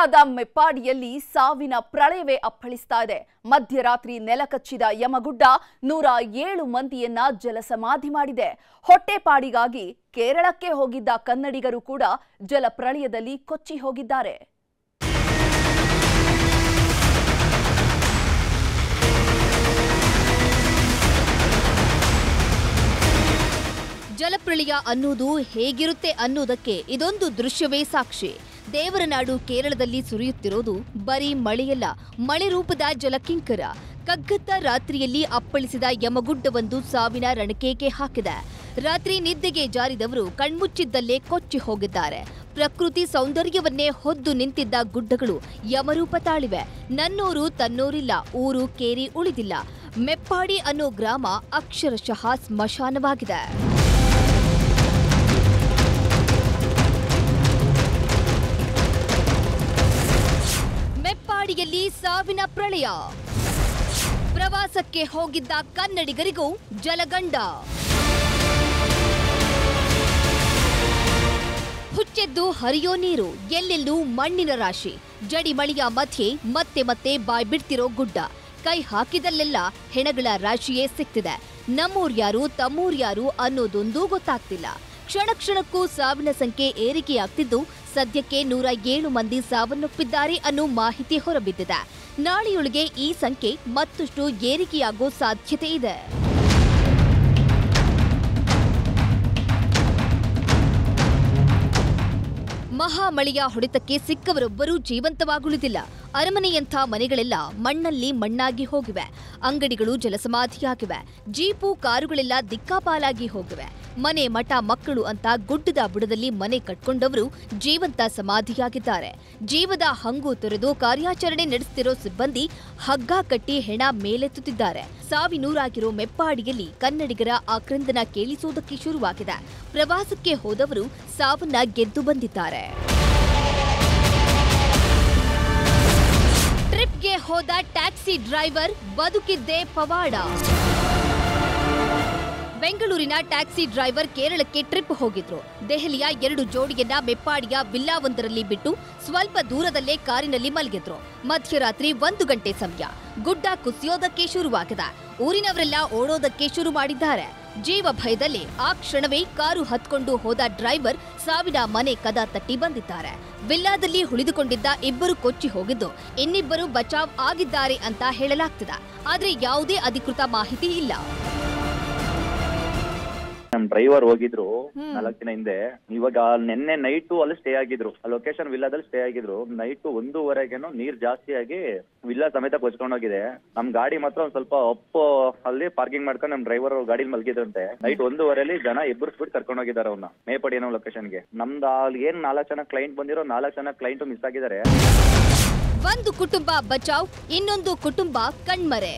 ಕೇರಳದ ಮೆಪ್ಪಾಡಿಯಲ್ಲಿ ಸಾವಿನ ಪ್ರಳಯವೇ ಅಪ್ಪಳಿಸ್ತಾ ಇದೆ. ಮಧ್ಯರಾತ್ರಿ ನೆಲಕಚ್ಚಿದ ಯಮಗುಡ್ಡ ನೂರ ಏಳು ಮಂದಿಯನ್ನ ಜಲಸಮಾಧಿ ಮಾಡಿದೆ. ಹೊಟ್ಟೆಪಾಡಿಗಾಗಿ ಕೇರಳಕ್ಕೆ ಹೋಗಿದ್ದ ಕನ್ನಡಿಗರು ಕೂಡ ಜಲಪ್ರಳಯದಲ್ಲಿ ಕೊಚ್ಚಿ ಹೋಗಿದ್ದಾರೆ. ಜಲಪ್ರಳಯ ಅನ್ನೋದು ಹೇಗಿರುತ್ತೆ ಅನ್ನೋದಕ್ಕೆ ಇದೊಂದು ದೃಶ್ಯವೇ ಸಾಕ್ಷಿ. ದೇವರ ನಾಡು ಕೇರಳದಲ್ಲಿ ಸುರಿಯುತ್ತಿರೋದು ಬರೀ ಮಳೆಯಲ್ಲ, ಮಳೆ ರೂಪದ ಜಲಕಿಂಕರ. ಕಗ್ಗತ್ತ ರಾತ್ರಿಯಲ್ಲಿ ಅಪ್ಪಳಿಸಿದ ಯಮಗುಡ್ಡವೊಂದು ಸಾವಿನ ರಣಕೇಕೆ ಹಾಕಿದೆ. ರಾತ್ರಿ ನಿದ್ದೆಗೆ ಜಾರಿದವರು ಕಣ್ಮುಚ್ಚಿದ್ದಲ್ಲೇ ಕೊಚ್ಚಿ ಹೋಗಿದ್ದಾರೆ. ಪ್ರಕೃತಿ ಸೌಂದರ್ಯವನ್ನೇ ಹೊದ್ದು ನಿಂತಿದ್ದ ಗುಡ್ಡಗಳು ಯಮರೂಪ ತಾಳಿವೆ. ನನ್ನೂರು ತನ್ನೂರಿಲ್ಲ, ಊರು ಕೇರಿ ಉಳಿದಿಲ್ಲ. ಮೆಪ್ಪಾಡಿ ಅನ್ನೋ ಗ್ರಾಮ ಅಕ್ಷರಶಃ ಸ್ಮಶಾನವಾಗಿದೆ. ಸಾವಿನ ಪ್ರಳಯ. ಪ್ರವಾಸಕ್ಕೆ ಹೋಗಿದ್ದ ಕನ್ನಡಿಗರಿಗೂ ಜಲಗಂಡ. ಹುಚ್ಚೆದ್ದು ಹರಿಯೋ ನೀರು, ಎಲ್ಲೆಲ್ಲೂ ಮಣ್ಣಿನ ರಾಶಿ. ಜಡಿ ಮಳೆಯ ಮಧ್ಯೆ ಮತ್ತೆ ಮತ್ತೆ ಬಾಯ್ಬಿಡ್ತಿರೋ ಗುಡ್ಡ. ಕೈ ಹಾಕಿದಲ್ಲೆಲ್ಲ ಹೆಣಗಳ ರಾಶಿಯೇ ಸಿಕ್ತಿದೆ. ನಮ್ಮೂರ್ಯಾರು ತಮ್ಮೂರ್ಯಾರು ಅನ್ನೋದೊಂದೂ ಗೊತ್ತಾಗ್ತಿಲ್ಲ. ಕ್ಷಣ ಕ್ಷಣಕ್ಕೂ ಸಾವಿನ ಸಂಖ್ಯೆ ಏರಿಕೆಯಾಗ್ತಿದ್ದು ಸದ್ಯಕ್ಕೆ ನೂರ ಏಳು ಮಂದಿ ಸಾವನ್ನಪ್ಪಿದ್ದಾರೆ ಅನ್ನೋ ಮಾಹಿತಿ ಹೊರಬಿದ್ದಿದೆ. ನಾಳೆಯೊಳಗೆ ಈ ಸಂಖ್ಯೆ ಮತ್ತಷ್ಟು ಏರಿಕೆಯಾಗೋ ಸಾಧ್ಯತೆ ಇದೆ. ಮಹಾಮಳೆಯ ಹೊಡೆತಕ್ಕೆ ಸಿಕ್ಕವರೊಬ್ಬರೂ ಜೀವಂತವಾಗುಳಿದಿಲ್ಲ. ಅರಮನೆಯಂಥ ಮನೆಗಳೆಲ್ಲ ಮಣ್ಣಲ್ಲಿ ಮಣ್ಣಾಗಿ ಹೋಗಿವೆ. ಅಂಗಡಿಗಳು ಜಲಸಮಾಧಿಯಾಗಿವೆ. ಜೀಪು, ಕಾರುಗಳೆಲ್ಲ ದಿಕ್ಕಾಪಾಲಾಗಿ ಹೋಗಿವೆ. ಮನೆ ಮಠ ಮಕ್ಕಳು ಅಂತ ಗುಡ್ಡದ ಬುಡದಲ್ಲಿ ಮನೆ ಕಟ್ಕೊಂಡವರು ಜೀವಂತ ಸಮಾಧಿಯಾಗಿದ್ದಾರೆ. ಜೀವದ ಹಂಗು ತೊರೆದು ಕಾರ್ಯಾಚರಣೆ ನಡೆಸುತ್ತಿರೋ ಸಿಬ್ಬಂದಿ ಹಗ್ಗ ಕಟ್ಟಿ ಹೆಣ ಮೇಲೆತ್ತುತ್ತಿದ್ದಾರೆ. ಸಾವಿನೂರಾಗಿರೋ ಮೆಪ್ಪಾಡಿಯಲ್ಲಿ ಕನ್ನಡಿಗರ ಆಕ್ರಂದನ ಕೇಳಿಸೋದಕ್ಕೆ ಶುರುವಾಗಿದೆ. ಪ್ರವಾಸಕ್ಕೆ ಹೋದವರು ಸಾವನ್ನ ಗೆದ್ದು ಬಂದಿದ್ದಾರೆ. ಟ್ರಿಪ್ಗೆ ಹೋದ ಟ್ಯಾಕ್ಸಿ ಡ್ರೈವರ್ ಬದುಕಿದ್ದೇ ಪವಾಡ. ಬೆಂಗಳೂರಿನ ಟ್ಯಾಕ್ಸಿ ಡ್ರೈವರ್ ಕೇರಳಕ್ಕೆ ಟ್ರಿಪ್ ಹೋಗಿದ್ರು. ದೆಹಲಿಯ ಎರಡು ಜೋಡಿಯನ್ನ ಮೆಪ್ಪಾಡಿಯ ವಿಲ್ಲಾವೊಂದರಲ್ಲಿ ಬಿಟ್ಟು ಸ್ವಲ್ಪ ದೂರದಲ್ಲೇ ಕಾರಿನಲ್ಲಿ ಮಲಗಿದ್ರು. ಮಧ್ಯರಾತ್ರಿ ಒಂದು ಗಂಟೆ ಸಮಯ. ಗುಡ್ಡ ಕುಸಿಯೋದಕ್ಕೆ ಶುರುವಾಗಿದೆ. ಊರಿನವರೆಲ್ಲ ಓಡೋದಕ್ಕೆ ಶುರು ಮಾಡಿದ್ದಾರೆ. ಜೀವ ಭಯದಲ್ಲಿ ಆ ಕ್ಷಣವೇ ಕಾರು ಹತ್ಕೊಂಡು ಹೋದ ಡ್ರೈವರ್ ಸಾವಿನ ಮನೆ ಕದ ತಟ್ಟಿ ಬಂದಿದ್ದಾರೆ. ವಿಲ್ಲಾದಲ್ಲಿ ಉಳಿದುಕೊಂಡಿದ್ದ ಇಬ್ಬರು ಕೊಚ್ಚಿ ಹೋಗಿದ್ದು, ಇನ್ನಿಬ್ಬರು ಬಚಾವ್ ಆಗಿದ್ದಾರೆ ಅಂತ ಹೇಳಲಾಗ್ತಿದೆ. ಆದರೆ ಯಾವುದೇ ಅಧಿಕೃತ ಮಾಹಿತಿ ಇಲ್ಲ. ಡ್ರೈವರ್ ಹೋಗಿದ್ರು. ನಾಲ್ಕು ದಿನ ಹಿಂದೆ. ಇವಾಗ ನಿನ್ನೆ ನೈಟು ಅಲ್ಲಿ ಸ್ಟೇ ಆಗಿದ್ರು. ಆ ಲೊಕೇಶನ್ ವಿಲ್ಲಾದಲ್ಲಿ ಸ್ಟೇ ಆಗಿದ್ರು. ನೈಟ್ ಒಂದೂವರೆಗೇನೋ ನೀರ್ ಜಾಸ್ತಿ ಆಗಿ ವಿಲ್ಲಾ ಸಮೇತ ಕೊಚ್ಕೊಂಡೋಗಿದೆ ನಮ್ ಗಾಡಿ ಮಾತ್ರ ಒಂದ್ ಸ್ವಲ್ಪ ಅಪ್ಪು ಅಲ್ಲಿ ಪಾರ್ಕಿಂಗ್ ಮಾಡ್ಕೊಂಡು ನಮ್ ಡ್ರೈವರ್ ಗಾಡಿ ಮಲಗಿದ್ರಂತೆ. ನೈಟ್ ಒಂದೂವರೆಲಿ ಜನ ಇಬ್ಬರು ಸ್ಪೀಡ್ ಕರ್ಕೊಂಡು ಹೋಗಿದ್ದಾರೆ ಅವ್ನ. ಮೇಪಡಿ ಅನ್ನೋ ಲೊಕೇಶನ್ಗೆ ನಮ್ದು ಅಲ್ಲಿ ಏನ್ ನಾಲ್ಕು ಜನ ಕ್ಲೈಂಟ್ ಬಂದಿರೋ ನಾಲ್ಕು ಜನ ಕ್ಲೈಂಟ್ ಮಿಸ್ ಆಗಿದ್ದಾರೆ. ಒಂದು ಕುಟುಂಬ ಬಚಾವ್ ಇನ್ನೊಂದು ಕುಟುಂಬ ಕಣ್ಮರೆ.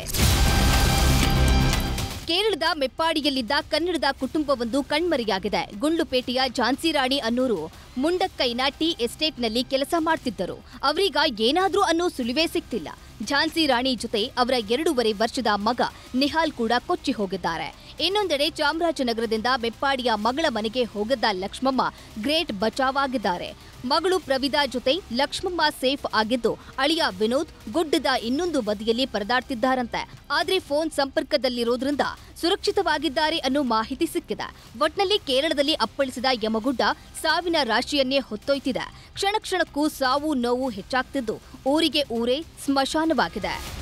ಕೇರಳದ ಮೆಪ್ಪಾಡಿಯಲ್ಲಿದ್ದ ಕನ್ನಡದ ಕುಟುಂಬವೊಂದು ಕಣ್ಮರೆಯಾಗಿದೆ. ಗುಂಡ್ಲುಪೇಟೆಯ ಝಾನ್ಸಿ ರಾಣಿ ಅನ್ನೋರು ಮುಂಡಕ್ಕೈನ ಟಿ ಎಸ್ಟೇಟ್ನಲ್ಲಿ ಕೆಲಸ ಮಾಡ್ತಿದ್ದರು. ಅವರೀಗ ಏನಾದರೂ ಅನ್ನೋ ಸುಳಿವೇ ಸಿಗ್ತಿಲ್ಲ. ಝಾನ್ಸಿ ರಾಣಿ ಜೊತೆ ಅವರ ಎರಡೂವರೆ ವರ್ಷದ ಮಗ ನಿಹಾಲ್ ಕೂಡ ಕೊಚ್ಚಿ ಹೋಗಿದ್ದಾರೆ. ಇನ್ನೊಂದೆಡೆ ಚಾಮರಾಜನಗರದಿಂದ ಬೆಪ್ಪಾಡಿಯ ಮಗಳ ಮನೆಗೆ ಹೋಗದ ಲಕ್ಷ್ಮಮ್ಮ ಗ್ರೇಟ್ ಬಚಾವ್ ಆಗಿದ್ದಾರೆ ಮಗಳು ಪ್ರವಿದಾ ಜೊತೆ ಲಕ್ಷ್ಮಮ್ಮ ಸೇಫ್ ಆಗಿದ್ದು, ಅಳಿಯ ವಿನೋದ್ ಗುಡ್ಡದ ಇನ್ನೊಂದು ಬದಿಯಲ್ಲಿ ಪರದಾಡ್ತಿದ್ದಾರಂತೆ. ಆದ್ರೆ ಫೋನ್ ಸಂಪರ್ಕದಲ್ಲಿರೋದ್ರಿಂದ ಸುರಕ್ಷಿತವಾಗಿದ್ದಾರೆ ಅನ್ನೋ ಮಾಹಿತಿ ಸಿಕ್ಕಿದೆ. ಒಟ್ನಲ್ಲಿ ಕೇರಳದಲ್ಲಿ ಅಪ್ಪಳಿಸಿದ ಯಮಗುಡ್ಡ ಸಾವಿನ ರಾಶಿಯನ್ನೇ ಹೊತ್ತೊಯ್ತಿದೆ. ಕ್ಷಣ ಕ್ಷಣಕ್ಕೂ ಸಾವು ನೋವು ಹೆಚ್ಚಾಗ್ತಿದ್ದು, ಊರಿಗೆ ಊರೇ ಸ್ಮಶಾನವಾಗಿದೆ.